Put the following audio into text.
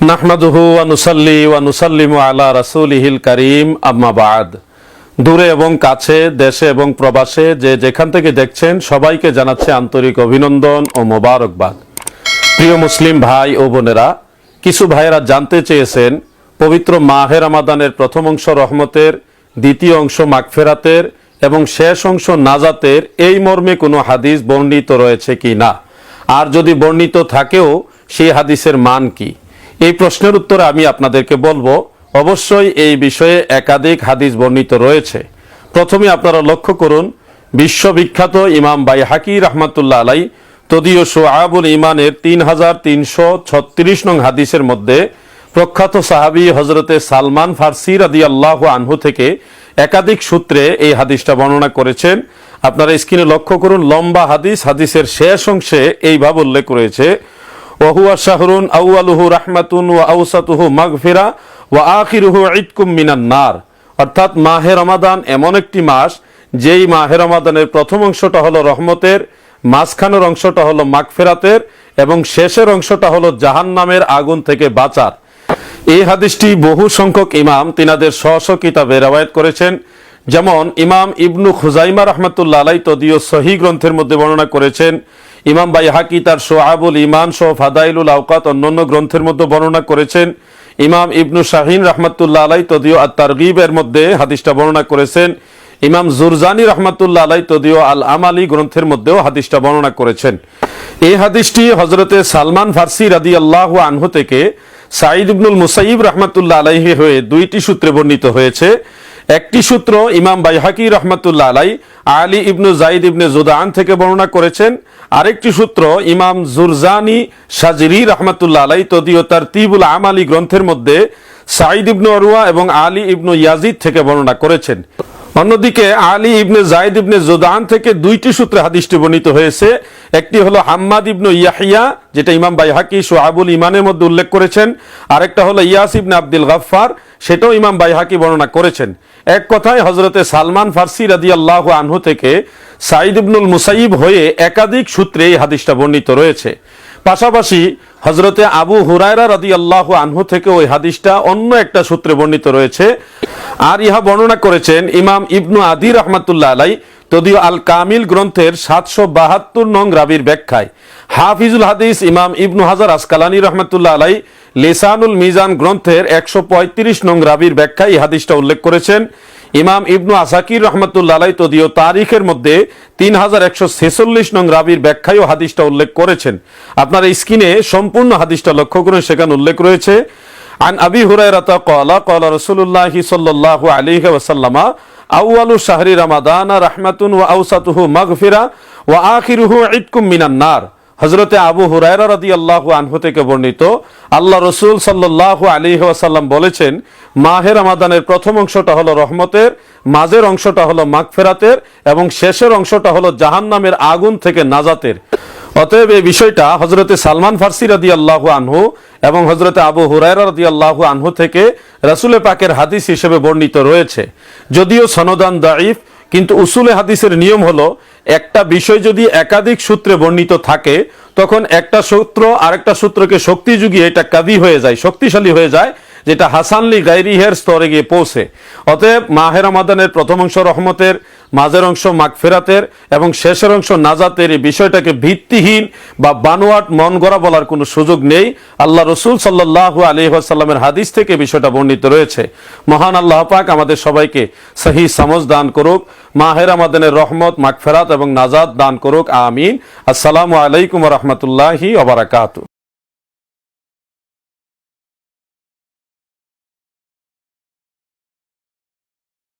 নাহমাদুহু ওয়ানুসাল্লি ওয়ানুসাল্লিমু আলা রাসূলিহিল কারীম। আম্মা বাদ। দূরে এবং কাছে, দেশে এবং প্রবাসে যে যেখান থেকে দেখছেন, সবাইকে জানাচ্ছে আন্তরিক অভিনন্দন ও মোবারকবাদ। প্রিয় মুসলিম ভাই ও বোনেরা, কিছু ভাইয়েরা জানতে চেয়েছেন, পবিত্র মাহের আমাদানের প্রথম অংশ রহমতের, দ্বিতীয় অংশ মাগফেরাতের এবং শেষ অংশ নাজাতের এই মর্মে কোনো হাদিস বর্ণিত রয়েছে কি না? আর যদি বর্ণিত থাকেও, সেই হাদিসের মান কি? এই প্রশ্নের উত্তরে আমি আপনাদেরকে বলব, অবশ্যই এই বিষয়ে একাধিক হাদিস বর্ণিত রয়েছে। প্রথমে আপনারা লক্ষ্য করুন, বিশ্ববিখ্যাত ইমাম বাই হাকি রহমাতুল্লাহ আলাই তদীয় সোয়াবুল ইমানের তিন হাজার তিনশো ছত্রিশ নং হাদিসের মধ্যে প্রখ্যাত সাহাবি হজরতে সালমান ফার্সি রাদি আল্লাহ আনহু থেকে একাধিক সূত্রে এই হাদিসটা বর্ণনা করেছেন। আপনারা স্ক্রিনে লক্ষ্য করুন, লম্বা হাদিস, হাদিসের শেষ অংশে এইভাবে উল্লেখ রয়েছে ওহুয়া শাহরুন আউয়ালুহু রাহমাতুন ওয়া আউসাতুহু মাগফিরা ওয়া আখিরুহু ইতকুম মিনান নার। অর্থাৎ মাহে রমাদান এমন একটি মাস, যেই মাহে রমাদানের প্রথম অংশটা হলো রহমতের, মাঝখানের অংশটা হলো মাগফিরাতের এবং শেষের অংশটা হলো জাহান্নামের আগুন থেকে বাঁচার। এই হাদিসটি বহু সংখ্যক ইমাম তিনাদের স্ব কিতাবে রেওয়ায়ত করেছেন। যেমন ইমাম ইবনু খুজাইমা রহমতুল্লাহ আলাই তদীয় সহি গ্রন্থের মধ্যে বর্ণনা করেছেন ইমাম বাই হাকি তার সোহাবুল ইমান সহ ফাদাইলুল আওকাত অন্যান্য গ্রন্থের মধ্যে বর্ণনা করেছেন। ইমাম ইবনু শাহিন রহমতুল্লাহ আলাই তদীয় আত্মারগিবের মধ্যে হাদিসটা বর্ণনা করেছেন। ইমাম জুরজানি রহমতুল্লাহ আলাই তদীয় আল আমালি গ্রন্থের মধ্যেও হাদিসটা বর্ণনা করেছেন। এই হাদিসটি হজরতে সালমান ফার্সি রাদি আল্লাহ আনহু থেকে সাঈদ ইবনুল মুসাইব রহমতুল্লাহ আলাইহি হয়ে দুইটি সূত্রে বর্ণিত হয়েছে। একটি সূত্র ইমাম বাইহাকি রহমতুল্লাহ আলাই আলী ইবনু জাইদ ইবনে জুদান থেকে বর্ণনা করেছেন। আরেকটি সূত্র ইমাম জুরজানি সাজিরি রহমতুল্লাহ আলাই তদীয় তার তিবুল আমালি গ্রন্থের মধ্যে সাঈদ ইবনু অরুয়া এবং আলী ইবনু ইয়াজিদ থেকে বর্ণনা করেছেন। অন্যদিকে আলী ইবনে জায়দ ইবনে জোদান থেকে দুইটি সূত্রে হাদিসটি বর্ণিত হয়েছে। একটি হলো হাম্মাদ ইবনু ইয়াহিয়া, যেটা ইমাম বাইহাকি সোহাবুল ইমানের মধ্যে উল্লেখ করেছেন। আরেকটা হলো ইয়াস ইবনে আব্দুল গাফফার, সেটাও ইমাম বাইহাকি বর্ণনা করেছেন। এক কথায় হজরতে সালমান ফার্সি রাদি আল্লাহ আনহু থেকে সাইদ ইবনুল মুসাইব হয়ে একাধিক সূত্রে এই হাদিসটা বর্ণিত রয়েছে। পাশাপাশি হজরতে আবু হুরায়রা রাদি আল্লাহ আনহু থেকে ওই হাদিসটা অন্য একটা সূত্রে বর্ণিত রয়েছে। আর ইহা বর্ণনা করেছেন ইমাম ইবনু আদি রহমাতুল্লাহ আলাই, তদীয় আল কামিল গ্রন্থের সাতশো বাহাত্তর নং রাবির ব্যাখ্যায়। হাফিজুল হাদিস ইমাম ইবনু হাজার আসকালানি রহমতুল্লাহ আলাই, লেসানুল মিজান গ্রন্থের একশো পঁয়ত্রিশ নং রাবির ব্যাখ্যায় এই হাদিসটা উল্লেখ করেছেন। ইমাম ইবনু আসাকির রহমতুল্লাহ আলাই তদীয় তারিখের মধ্যে তিন হাজার একশো ছেচল্লিশ নং রাবির ব্যাখ্যায় হাদিসটা উল্লেখ করেছেন। আপনার স্ক্রিনে সম্পূর্ণ হাদিসটা লক্ষ্য করুন সেখানে উল্লেখ রয়েছে। عن أبي هريرة قال قال رسول الله صلى الله عليه وسلم أول شهر رمضان رحمة وأوسطه مغفرة وآخره عتق من النار হজরতে আবু হুরায়রা রাদি আল্লাহ আনহু থেকে বর্ণিত আল্লাহ রসুল সাল্লাহ আলী ওয়াসাল্লাম বলেছেন মাহের আমাদানের প্রথম অংশটা হলো রহমতের মাঝের অংশটা হলো মাগফেরাতের এবং শেষের অংশটা হলো জাহান্নামের আগুন থেকে নাজাতের অতএব এই বিষয়টা হজরতে সালমান ফার্সি রাদি আল্লাহ আনহু এবং হজরতে আবু হুরায়রা রাদি আল্লাহ আনহু থেকে রাসুলে পাকের হাদিস হিসেবে বর্ণিত রয়েছে। যদিও সনদান দাইফ কিন্তু উসুলে হাদিসের নিয়ম হলো, একটা বিষয় যদি একাধিক সূত্রে বর্ণিত থাকে, তখন একটা সূত্র আরেকটা সূত্রকে শক্তি যুগিয়ে এটা কাদি হয়ে যায়, শক্তিশালী হয়ে যায় যেটা হাসানলি গাইরিহের স্তরে গিয়ে পৌঁছে। অতএব মাহের রমাদানের প্রথম অংশ রহমতের, মাঝের অংশ মাগফেরাতের এবং শেষের অংশ নাজাতের এই বিষয়টাকে ভিত্তিহীন বা বানোয়াট মন গড়া বলার কোনো সুযোগ নেই। আল্লাহ রসুল সাল্লাহ আলী আসাল্লামের হাদিস থেকে বিষয়টা বর্ণিত রয়েছে। মহান আল্লাহ পাক আমাদের সবাইকে সহি সামজ দান করুক মাহের আমাদের রহমত, মাগফেরাত এবং নাজাদ দান করুক। আমিন। আসসালামু আলাইকুম রহমতুল্লাহি ওবরাকাতু